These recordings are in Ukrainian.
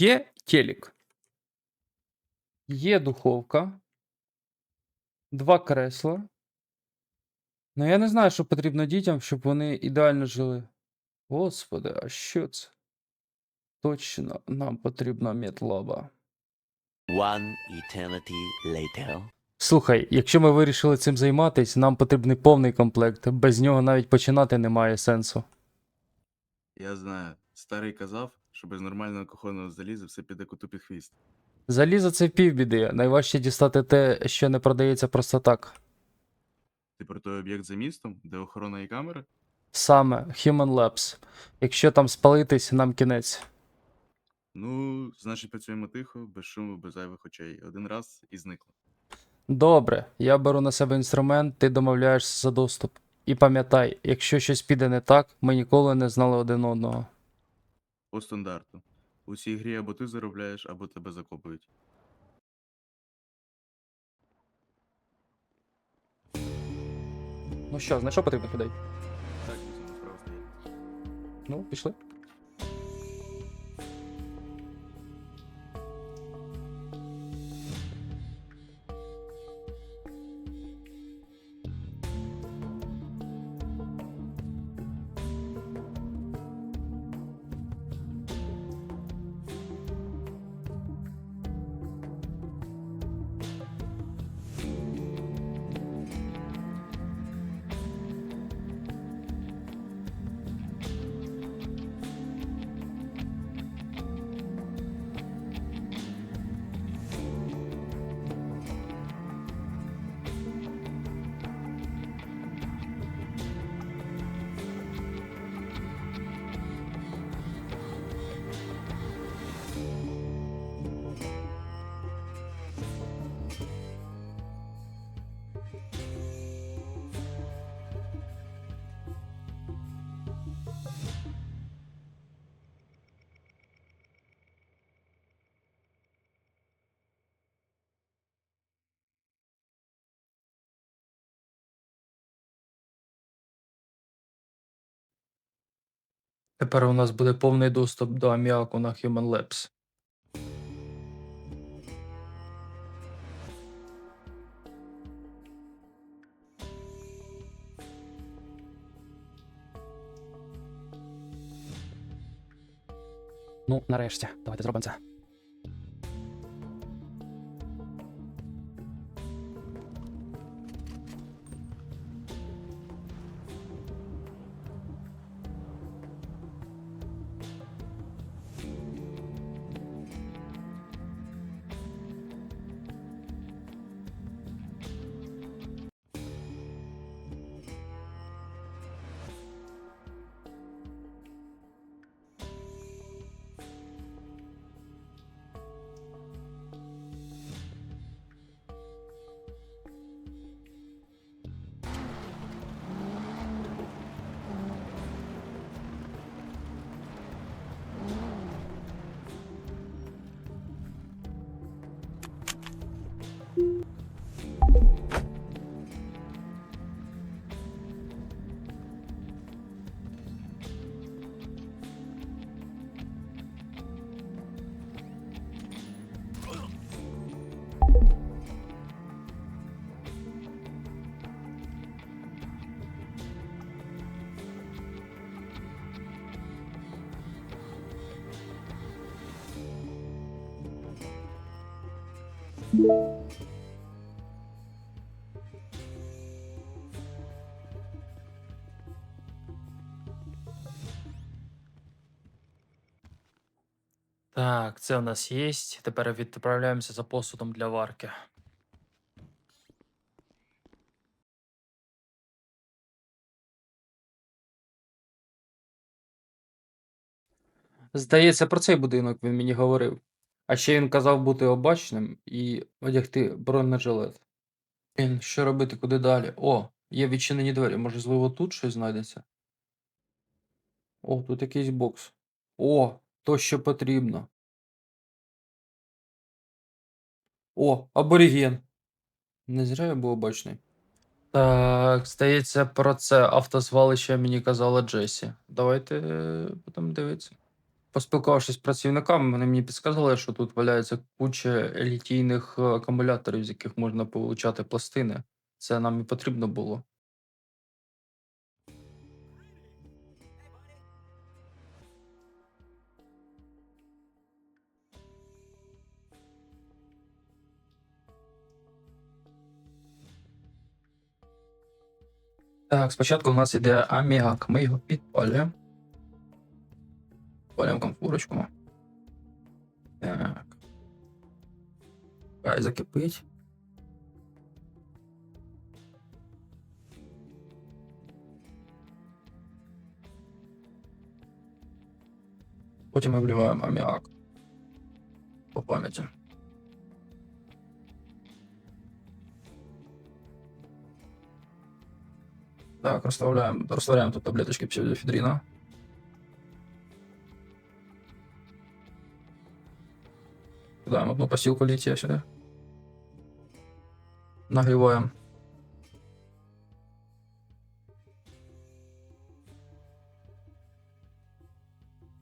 Є телек. Є духовка. Два кресла. Ну, я не знаю, що потрібно дітям, щоб вони ідеально жили. Господи, а що це? Точно, нам потрібна метлаба. One eternity later. Слухай, якщо ми вирішили цим займатися, нам потрібний повний комплект. Без нього навіть починати немає сенсу. Я знаю. Старий казав, що без нормального кухонного заліза все піде коту під хвіст. Залізо це півбіди. Найважче дістати те, що не продається просто так. Ти про той об'єкт за містом, де охорона і камери? Саме Human Labs. Якщо там спалитись, нам кінець. Ну, значить, працюємо тихо, без шуму, без зайвих очей. Один раз і зникло. Добре, я беру на себе інструмент, ти домовляєшся за доступ. І пам'ятай, якщо щось піде не так, ми ніколи не знали один одного. По стандарту. У цій грі або ти заробляєш, або тебе закопують. Ну що, знайшов потрібних людей? Так, дійсно, справа стоїть. Ну, пішли. Тепер у нас буде повний доступ до аміаку на Human Labs. Ну, нарешті, давайте зробимо це. Так, це у нас є. Тепер відправляємося за посудом для варки. Здається, про цей будинок він мені говорив. А ще він казав бути обачним і одягти бронежилет. Блін, що робити, куди далі? О, є відчинені двері. Можливо, тут щось знайдеться. О, тут якийсь бокс. О, то що потрібно. О, аборіген. Не зря я був обачний. Так, здається, про це автозвалище мені казала Джесі. Давайте будемо дивитися. Поспілкувавшись з працівниками, вони мені підсказали, що тут валяється куча літійних е, акумуляторів, з яких можна получати пластини. Це нам і потрібно було. Так, спочатку у нас іде аміак. Ми його підпалюємо. Підпалюємо комфорочку. Так. Хай закипить. Потім ми вливаємо аміак. По пам'яті. Так, розставляємо, розставляємо тут таблеточки псевдоефедрина. Кидаємо одну посілку літія сюди. Нагріваємо.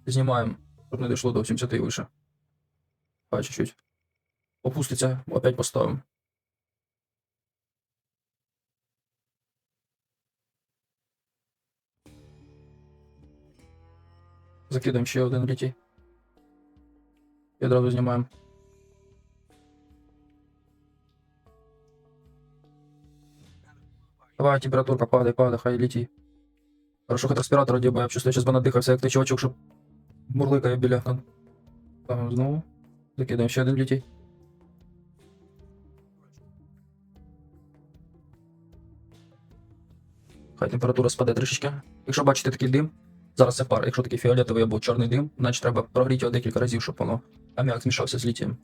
Знімаємо, щоб не дійшло до 70 і вище. Хай чуть-чуть. Опуститься, опять поставимо. Закидаємо ще один літій. І одразу знімаємо. Давай, температурка падає, падає, хай літій. Хорошо, хоть респіратор одягає, я чувствую, зараз би надихався, як той чувачок, що мурликає біля. Там знову. Закидаємо ще один літій. Хай температура спаде трішечки. Якщо бачите такий дим, зараз це пар. Якщо такий фіолетовий або чорний дим, значить треба прогріти його декілька разів, щоб воно аміак змішався з літієм.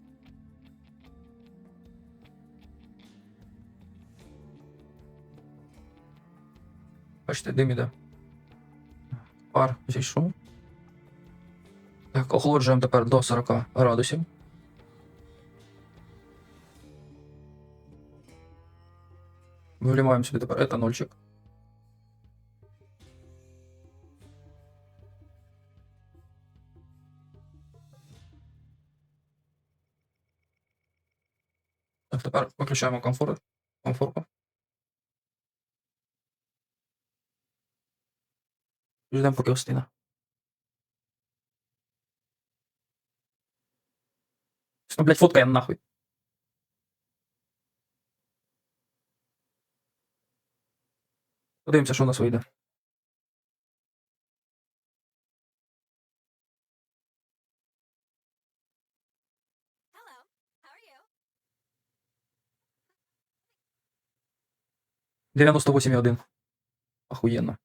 Бачите, дим іде. Пар зійшов. Так, охолоджуємо тепер до 40 градусів. Виліваємо сюди тепер етанольчик. Так, тепер виключаємо комфор, комфорку. Yüzden pokeos Lina. Что, блядь, фоткаем нахуй. Подивимося, що у нас вийде. Дев'яносто восемь один. Охуенно.